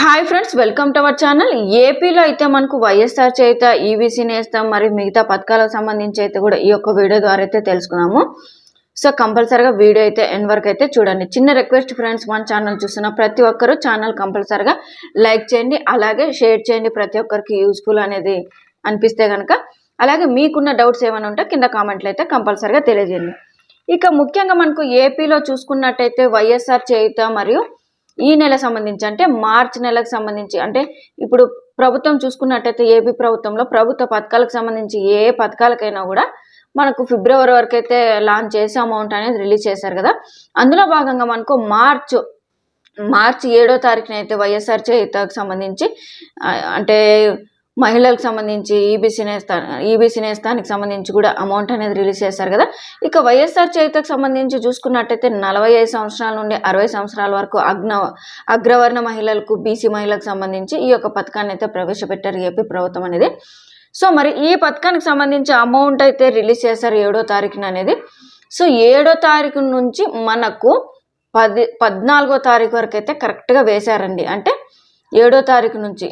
Hi friends welcome to our channel. ఏపీలో అయితే మనకు వైఎస్ఆర్ చేత ఈవీసీని వేస్తాం మరి మిగతా పథకాలకు సంబంధించి అయితే కూడా ఈ యొక్క వీడియో ద్వారా అయితే తెలుసుకుందాము సో కంపల్సరీగా వీడియో అయితే ఎన్ వరకు అయితే చూడండి. చిన్న రిక్వెస్ట్ ఫ్రెండ్స్ మన ఛానల్ చూస్తున్న ప్రతి ఒక్కరూ ఛానల్ కంపల్సరీగా లైక్ చేయండి అలాగే షేర్ చేయండి ప్రతి ఒక్కరికి యూస్ఫుల్ అనేది అనిపిస్తే కనుక అలాగే మీకున్న డౌట్స్ ఏమైనా ఉంటే కింద కామెంట్లు అయితే కంపల్సరీగా తెలియజేయండి. ఇక ముఖ్యంగా మనకు ఏపీలో చూసుకున్నట్టయితే వైఎస్ఆర్ చేయుత మరియు ఈ నెల సంబంధించి అంటే మార్చ్ నెలకు సంబంధించి అంటే ఇప్పుడు ప్రభుత్వం చూసుకున్నట్టయితే ఏపీ ప్రభుత్వంలో ప్రభుత్వ పథకాలకు సంబంధించి ఏ పథకాలకైనా కూడా మనకు ఫిబ్రవరి వరకు అయితే లాంచ్ చేసే అమౌంట్ అనేది రిలీజ్ చేశారు కదా. అందులో భాగంగా మనకు మార్చ్ మార్చి ఏడో తారీఖున అయితే వైఎస్ఆర్ చేతకు సంబంధించి అంటే మహిళలకు సంబంధించి ఈబీసీ నేస్తా ఈబీసీ నేస్తానికి సంబంధించి కూడా అమౌంట్ అనేది రిలీజ్ చేశారు కదా. ఇక వైఎస్ఆర్ చేయుతకు సంబంధించి చూసుకున్నట్టయితే నలభై ఐదు సంవత్సరాల నుండి అరవై సంవత్సరాల వరకు అగ్న అగ్రవర్ణ మహిళలకు బీసీ మహిళలకు సంబంధించి ఈ యొక్క పథకాన్ని అయితే ప్రవేశపెట్టారు ఏపీ ప్రభుత్వం అనేది. సో మరి ఈ పథకానికి సంబంధించి అమౌంట్ అయితే రిలీజ్ చేశారు ఏడో తారీఖున అనేది. సో ఏడో తారీఖు నుంచి మనకు పది పద్నాలుగో తారీఖు వరకు అయితే కరెక్ట్గా వేశారండి. అంటే ఏడో తారీఖు నుంచి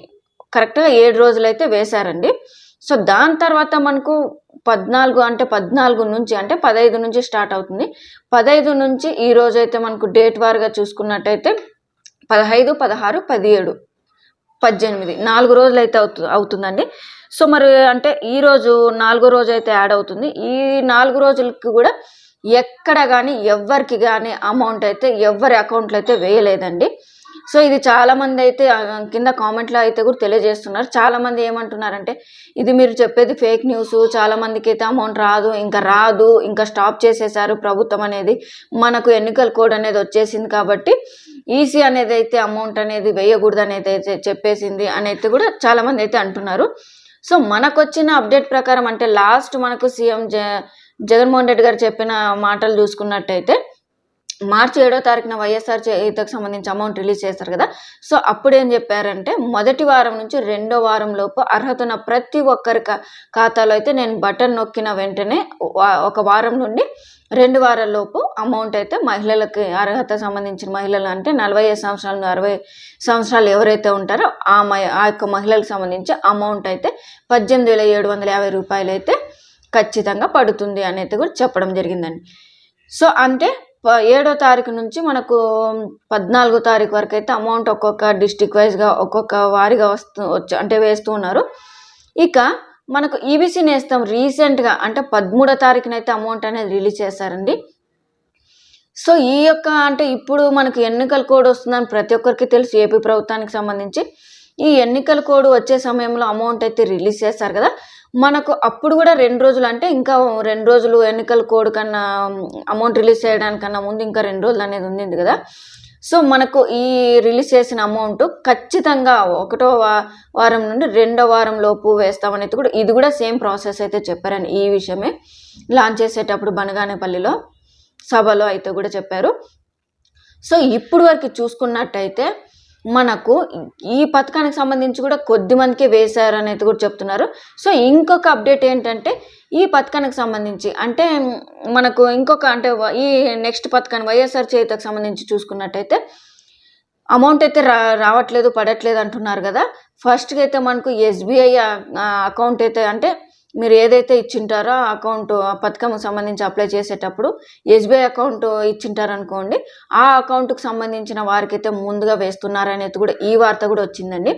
కరెక్ట్గా ఏడు రోజులు అయితే వేశారండి. సో దాని తర్వాత మనకు పద్నాలుగు అంటే పద్నాలుగు నుంచి అంటే పదహైదు నుంచి స్టార్ట్ అవుతుంది. పదహైదు నుంచి ఈ రోజు అయితే మనకు డేట్ వారుగా చూసుకున్నట్టయితే పదహైదు పదహారు పదిహేడు పద్దెనిమిది నాలుగు రోజులు అయితే అవుతు అవుతుందండి. సో మరి అంటే ఈ రోజు నాలుగో రోజు అయితే యాడ్ అవుతుంది. ఈ నాలుగు రోజులకి కూడా ఎక్కడ కానీ ఎవరికి కానీ అమౌంట్ అయితే ఎవరి అకౌంట్లో అయితే వేయలేదండి. సో ఇది చాలా మంది అయితే కింద కామెంట్లో అయితే కూడా తెలియజేస్తున్నారు. చాలా మంది ఏమంటున్నారంటే ఇది మీరు చెప్పేది ఫేక్ న్యూస్ చాలా మందికి అయితే అమౌంట్ రాదు ఇంకా రాదు ఇంకా స్టాప్ చేసేసారు ప్రభుత్వం అనేది. మనకు ఎన్నికల కోడ్ అనేది వచ్చేసింది కాబట్టి ఈసీ అనేది అయితే అమౌంట్ అనేది వేయకూడదు అనేది అయితే చెప్పేసింది అని అయితే కూడా చాలా మంది అయితే అంటున్నారు. సో మనకు వచ్చిన అప్డేట్ ప్రకారం అంటే లాస్ట్ మనకు సీఎం జ జగన్మోహన్ రెడ్డి గారు చెప్పిన మాటలు చూసుకున్నట్టయితే మార్చి ఏడో తారీఖున వైఎస్ఆర్ చేతకు సంబంధించి అమౌంట్ రిలీజ్ చేస్తారు కదా. సో అప్పుడు ఏం చెప్పారంటే మొదటి వారం నుంచి రెండో వారం లోపు అర్హత ఉన్న ప్రతి ఒక్కరి ఖాతాలో అయితే నేను బటన్ నొక్కిన వెంటనే ఒక వారం నుండి రెండు వారాల లోపు అమౌంట్ అయితే మహిళలకి అర్హత సంబంధించిన మహిళలు అంటే నలభై ఐదు సంవత్సరాల నుండి అరవై సంవత్సరాలు ఎవరైతే ఉంటారో ఆ మహి ఆ యొక్క మహిళలకు సంబంధించి అమౌంట్ అయితే పద్దెనిమిది వేల ఏడు వందల యాభై రూపాయలు అయితే ఖచ్చితంగా పడుతుంది అనేది కూడా చెప్పడం జరిగిందండి. సో అంటే ఏడో తారీఖు నుంచి మనకు పద్నాలుగో తారీఖు వరకు అయితే అమౌంట్ ఒక్కొక్క డిస్టిక్ వైజ్గా ఒక్కొక్క వారిగా వస్తూ వచ్చి అంటే వేస్తూ ఉన్నారు. ఇక మనకు ఈబీసీ నేస్తాం రీసెంట్గా అంటే పదమూడో తారీఖున అయితే అమౌంట్ అనేది రిలీజ్ చేశారండి. సో ఈ యొక్క అంటే ఇప్పుడు మనకి ఎన్నికల కోడ్ వస్తుందని ప్రతి ఒక్కరికి తెలుసు ఏపీ ప్రభుత్వానికి సంబంధించి. ఈ ఎన్నికల కోడ్ వచ్చే సమయంలో అమౌంట్ అయితే రిలీజ్ చేస్తారు కదా. మనకు అప్పుడు కూడా రెండు రోజులు అంటే ఇంకా రెండు రోజులు ఎన్నికల కోడ్ కన్నా అమౌంట్ రిలీజ్ చేయడానికన్నా ముందు ఇంకా రెండు రోజులు అనేది ఉంది కదా. సో మనకు ఈ రిలీజ్ చేసిన అమౌంట్ ఖచ్చితంగా ఒకటో వా- వారం నుండి రెండో వారం లోపు వేస్తామనేది కూడా ఇది కూడా సేమ్ ప్రాసెస్ అయితే చెప్పారని ఈ విషయమే లాంచ్ చేసేటప్పుడు బనగానేపల్లిలో సభలో అయితే కూడా చెప్పారు. సో ఇప్పుడు వరకు చూసుకున్నట్టయితే మనకు ఈ పథకానికి సంబంధించి కూడా కొద్ది మందికే వేశారు అనేది కూడా చెప్తున్నారు. సో ఇంకొక అప్డేట్ ఏంటంటే ఈ పథకానికి సంబంధించి అంటే మనకు ఇంకొక అంటే ఈ నెక్స్ట్ పథకాన్ని వైఎస్ఆర్ చేతకు సంబంధించి చూసుకున్నట్టయితే అమౌంట్ అయితే రా రావట్లేదు పడట్లేదు అంటున్నారు కదా. ఫస్ట్కి అయితే మనకు ఎస్బీఐ అకౌంట్ అయితే అంటే మీరు ఏదైతే ఇచ్చింటారో ఆ అకౌంట్ ఆ పథకంకి సంబంధించి అప్లై చేసేటప్పుడు ఎస్బీఐ అకౌంట్ ఇచ్చింటారు అనుకోండి ఆ అకౌంట్కి సంబంధించిన వారికైతే ముందుగా వేస్తున్నారనేది కూడా ఈ వార్త కూడా వచ్చిందండి.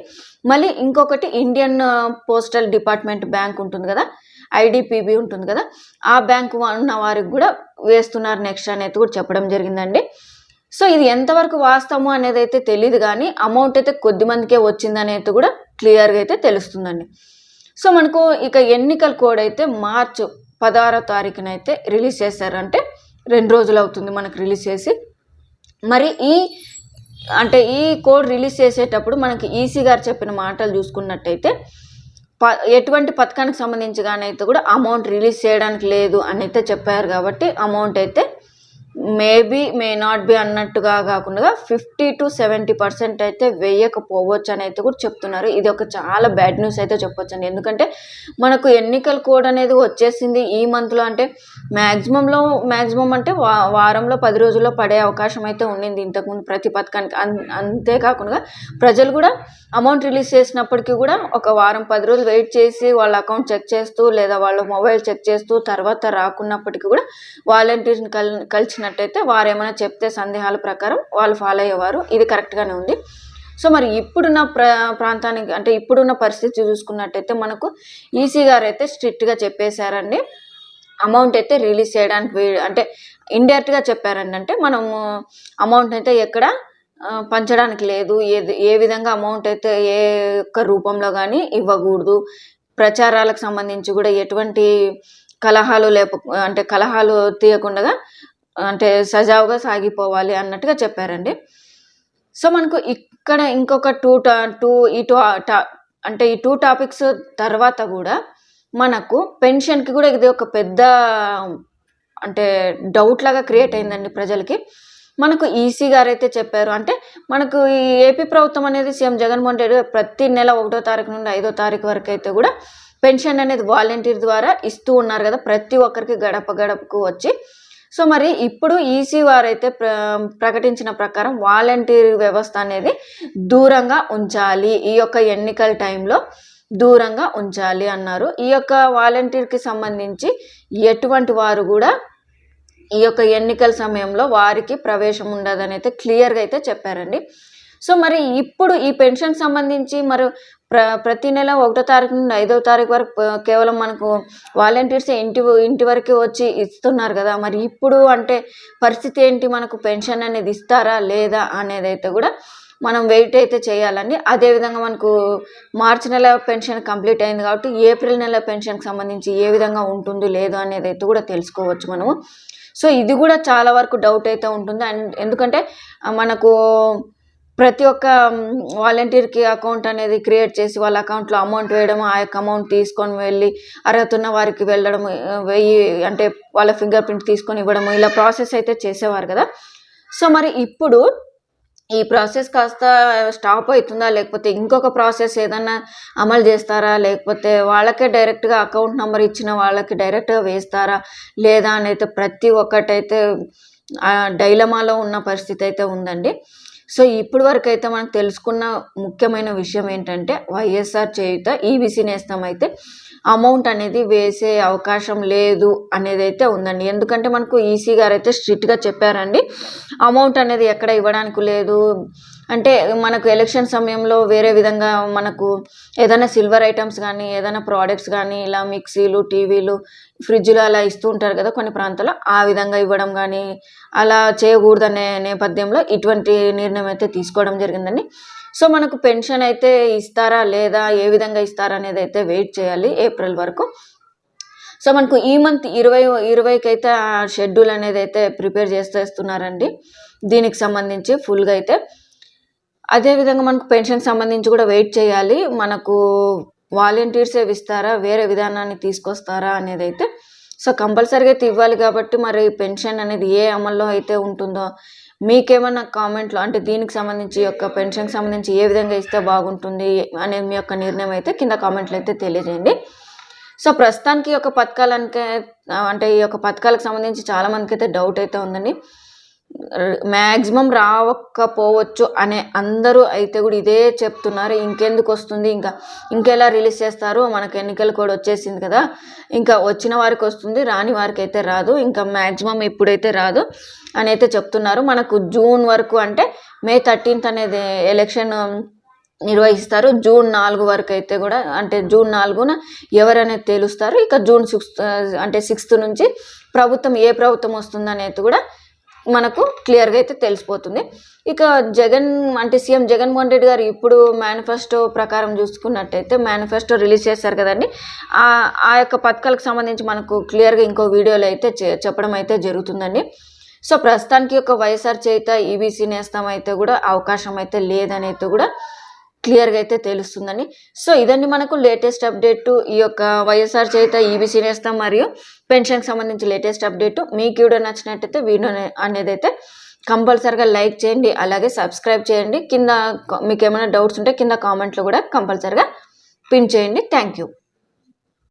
మళ్ళీ ఇంకొకటి ఇండియన్ పోస్టల్ డిపార్ట్మెంట్ బ్యాంక్ ఉంటుంది కదా ఐడిపిబి ఉంటుంది కదా ఆ బ్యాంక్ ఉన్న వారికి కూడా వేస్తున్నారు నెక్స్ట్ అనేది కూడా చెప్పడం జరిగిందండి. సో ఇది ఎంతవరకు వాస్తవము అనేది అయితే తెలియదు కానీ అమౌంట్ అయితే కొద్ది మందికే వచ్చింది అనేది కూడా క్లియర్గా అయితే తెలుస్తుందండి. సో మనకు ఇక ఎన్నికల కోడ్ అయితే మార్చ్ పదహారో తారీఖున అయితే రిలీజ్ చేశారంటే రెండు రోజులు అవుతుంది మనకు రిలీజ్ చేసి. మరి ఈ అంటే ఈ కోడ్ రిలీజ్ చేసేటప్పుడు మనకి ఈసీ గారు చెప్పిన మాటలు చూసుకున్నట్టయితే ప ఎటువంటి పథకానికి సంబంధించి కానీ అయితే కూడా అమౌంట్ రిలీజ్ చేయడానికి లేదు అని అయితే చెప్పారు కాబట్టి అమౌంట్ అయితే మేబీ మే నాట్ బి అన్నట్టుగా కాకుండా ఫిఫ్టీ టు సెవెంటీ పర్సెంట్ అయితే వేయకపోవచ్చు అని అయితే కూడా చెప్తున్నారు. ఇది ఒక చాలా బ్యాడ్ న్యూస్ అయితే చెప్పొచ్చండి. ఎందుకంటే మనకు ఎన్నికల కోడ్ అనేది వచ్చేసింది ఈ మంత్లో అంటే మ్యాక్సిమంలో మ్యాక్సిమం అంటే వా వారంలో పది రోజుల్లో పడే అవకాశం అయితే ఉండింది ఇంతకుముందు ప్రతి పథకానికి. అన్ అంతేకాకుండా ప్రజలు కూడా అమౌంట్ రిలీజ్ చేసినప్పటికీ కూడా ఒక వారం పది రోజులు వెయిట్ చేసి వాళ్ళ అకౌంట్ చెక్ చేస్తూ లేదా వాళ్ళ మొబైల్ చెక్ చేస్తూ తర్వాత రాకున్నప్పటికీ కూడా వాలంటీర్ని కల్ కలిసినట్టయితే వారు ఏమైనా చెప్తే సందేహాల ప్రకారం వాళ్ళు ఫాలో అయ్యేవారు. ఇది కరెక్ట్గానే ఉంది. సో మరి ఇప్పుడున్న ప్ర ప్రాంతానికి అంటే ఇప్పుడున్న పరిస్థితి చూసుకున్నట్టయితే మనకు ఈసీ గారు అయితే స్ట్రిక్ట్గా చెప్పేశారండి. అమౌంట్ అయితే రిలీజ్ చేయడానికి వీ- అంటే ఇండైరెక్ట్గా చెప్పారండి. అంటే మనము అమౌంట్ అయితే ఎక్కడ పంచడానికి లేదు. ఏది ఏ విధంగా అమౌంట్ అయితే ఏ ఒక్క రూపంలో కానీ ఇవ్వకూడదు. ప్రచారాలకు సంబంధించి కూడా ఎటువంటి కలహాలు లేప అంటే కలహాలు తీయకుండా అంటే సజావుగా సాగిపోవాలి అన్నట్టుగా చెప్పారండి. సో మనకు ఇక్కడ ఇంకొక టూ టా టూ ఈ టూ టా అంటే ఈ టూ టాపిక్స్ తర్వాత కూడా మనకు పెన్షన్కి కూడా ఇది ఒక పెద్ద అంటే డౌట్ లాగా క్రియేట్ అయిందండి ప్రజలకి. మనకు ఈసీ గారు అయితే చెప్పారు అంటే మనకు ఈ ఏపీ ప్రభుత్వం అనేది సీఎం జగన్మోహన్ రెడ్డి ప్రతి నెల ఒకటో తారీఖు నుండి ఐదో తారీఖు వరకు అయితే కూడా పెన్షన్ అనేది వాలంటీర్ ద్వారా ఇస్తూ ఉన్నారు కదా ప్రతి ఒక్కరికి గడప గడపకు వచ్చి. సో మరి ఇప్పుడు ఈసీ వారైతే ప్ర ప్రకటించిన ప్రకారం వాలంటీర్ వ్యవస్థ అనేది దూరంగా ఉంచాలి. ఈ యొక్క ఎన్నికల టైంలో దూరంగా ఉంచాలి అన్నారు. ఈ యొక్క వాలంటీర్కి సంబంధించి ఎటువంటి వారు కూడా ఈ యొక్క ఎన్నికల సమయంలో వారికి ప్రవేశం ఉండదని అయితే క్లియర్గా అయితే చెప్పారండి. సో మరి ఇప్పుడు ఈ పెన్షన్ సంబంధించి మరి ప్ర ప్రతి నెల ఒకటో తారీఖు నుండి ఐదో తారీఖు వరకు కేవలం మనకు వాలంటీర్స్ ఇంటి ఇంటి వరకు వచ్చి ఇస్తున్నారు కదా మరి ఇప్పుడు అంటే పరిస్థితి ఏంటి? మనకు పెన్షన్ అనేది ఇస్తారా లేదా అనేది అయితే కూడా మనం వెయిట్ అయితే చేయాలండి. అదేవిధంగా మనకు మార్చి నెల పెన్షన్ కంప్లీట్ అయింది కాబట్టి ఏప్రిల్ నెల పెన్షన్కి సంబంధించి ఏ విధంగా ఉంటుంది లేదు అనేది అయితే కూడా తెలుసుకోవచ్చు మనము. సో ఇది కూడా చాలా వరకు డౌట్ అయితే ఉంటుంది. అండ్ ఎందుకంటే మనకు ప్రతి ఒక్క వాలంటీర్కి అకౌంట్ అనేది క్రియేట్ చేసి వాళ్ళ అకౌంట్లో అమౌంట్ వేయడం ఆ యొక్క అమౌంట్ తీసుకొని వెళ్ళి అర్హత ఉన్న వారికి వెళ్ళడం వెయ్యి అంటే వాళ్ళ ఫింగర్ ప్రింట్ తీసుకొని ఇవ్వడం ఇలా ప్రాసెస్ అయితే చేసేవారు కదా. సో మరి ఇప్పుడు ఈ ప్రాసెస్ కాస్త స్టాప్ అవుతుందా? లేకపోతే ఇంకొక ప్రాసెస్ ఏదన్నా అమలు చేస్తారా? లేకపోతే వాళ్ళకే డైరెక్ట్గా అకౌంట్ నెంబర్ ఇచ్చిన వాళ్ళకి డైరెక్ట్గా వేస్తారా? లేదా అని అయితే ప్రతి ఒక్కటైతే డైలమాలో ఉన్న పరిస్థితి అయితే ఉందండి. సో ఇప్పటి వరకు అయితే మనకు తెలుసుకున్న ముఖ్యమైన విషయం ఏంటంటే వైఎస్ఆర్ చేయుత ఈబీసీ నేస్తం అయితే అమౌంట్ అనేది వేసే అవకాశం లేదు అనేది అయితే ఉందండి. ఎందుకంటే మనకు ఈసీ గారు అయితే స్ట్రిక్ట్గా చెప్పారండి. అమౌంట్ అనేది ఎక్కడ ఇవ్వడానికి లేదు. అంటే మనకు ఎలక్షన్ సమయంలో వేరే విధంగా మనకు ఏదైనా సిల్వర్ ఐటమ్స్ కానీ ఏదైనా ప్రోడక్ట్స్ కానీ ఇలా మిక్సీలు టీవీలు ఫ్రిడ్జ్లు అలా ఇస్తూ ఉంటారు కదా కొన్ని ప్రాంతాల్లో ఆ విధంగా ఇవ్వడం కానీ అలా చేయకూడదనే నేపథ్యంలో ఇటువంటి నిర్ణయం అయితే తీసుకోవడం జరిగిందండి. సో మనకు పెన్షన్ అయితే ఇస్తారా లేదా ఏ విధంగా ఇస్తారా అనేది అయితే వెయిట్ చేయాలి ఏప్రిల్ వరకు. సో మనకు ఈ మంత్ ఇరవై ఇరవైకి అయితే ఆ షెడ్యూల్ అనేది అయితే ప్రిపేర్ చేస్తేస్తున్నారండి దీనికి సంబంధించి ఫుల్గా అయితే. అదేవిధంగా మనకు పెన్షన్ సంబంధించి కూడా వెయిట్ చేయాలి. మనకు వాలంటీర్సే ఇస్తారా? వేరే విధానాన్ని తీసుకొస్తారా అనేది అయితే సో కంపల్సరీగా అయితే ఇవ్వాలి కాబట్టి మరి పెన్షన్ అనేది ఏ అమల్లో అయితే ఉంటుందో మీకేమన్నా కామెంట్లో అంటే దీనికి సంబంధించి యొక్క పెన్షన్కి సంబంధించి ఏ విధంగా ఇస్తే బాగుంటుంది అనేది మీ యొక్క నిర్ణయం అయితే కింద కామెంట్లో అయితే తెలియజేయండి. సో ప్రస్తుతానికి ఈ యొక్క పథకాలనికే అంటే ఈ యొక్క పథకాలకు సంబంధించి చాలామందికి అయితే డౌట్ అయితే ఉందండి. మ్యాక్సిమం రావకపోవచ్చు అనే అందరూ అయితే కూడా ఇదే చెప్తున్నారు. ఇంకెందుకు వస్తుంది? ఇంకా ఇంకెలా రిలీజ్ చేస్తారు? మనకు ఎన్నికలు కూడా వచ్చేసింది కదా. ఇంకా వచ్చిన వారికి వస్తుంది రాని వారికి అయితే రాదు. ఇంకా మ్యాక్సిమం ఇప్పుడైతే రాదు అని అయితే చెప్తున్నారు. మనకు జూన్ వరకు అంటే మే థర్టీన్త్ అనేది ఎలక్షన్ నిర్వహిస్తారు. జూన్ నాలుగు వరకు అయితే కూడా అంటే జూన్ నాలుగున ఎవరనేది తేలుస్తారు. ఇక జూన్ సిక్స్త్ అంటే సిక్స్త్ నుంచి ప్రభుత్వం ఏ ప్రభుత్వం వస్తుందనేది కూడా మనకు క్లియర్గా అయితే తెలిసిపోతుంది. ఇక జగన్ అంటే సీఎం జగన్మోహన్ రెడ్డి గారు ఇప్పుడు మేనిఫెస్టో ప్రకారం చూసుకున్నట్టయితే మేనిఫెస్టో రిలీజ్ చేశారు కదండి. ఆ యొక్క పథకాలకు సంబంధించి మనకు క్లియర్గా ఇంకో వీడియోలో అయితే చెప్పడం అయితే జరుగుతుందండి. సో ప్రస్తుతానికి ఒక వైఎస్ఆర్ చేత ఈబీసీ నేస్తం అయితే కూడా అవకాశం అయితే లేదని అయితే కూడా క్లియర్గా అయితే తెలుస్తుందని సో ఇదండి మనకు లేటెస్ట్ అప్డేట్ ఈ యొక్క వైఎస్ఆర్ చేత ఈబీసీ నేస్తాం మరియు పెన్షన్కి సంబంధించి లేటెస్ట్ అప్డేట్. మీకు వీడియో నచ్చినట్టయితే వీడియో అనేది అయితే కంపల్సరిగా లైక్ చేయండి. అలాగే సబ్స్క్రైబ్ చేయండి. కింద మీకు ఏమైనా డౌట్స్ ఉంటే కింద కామెంట్లో కూడా కంపల్సరిగా పిన్ చేయండి. Thank you.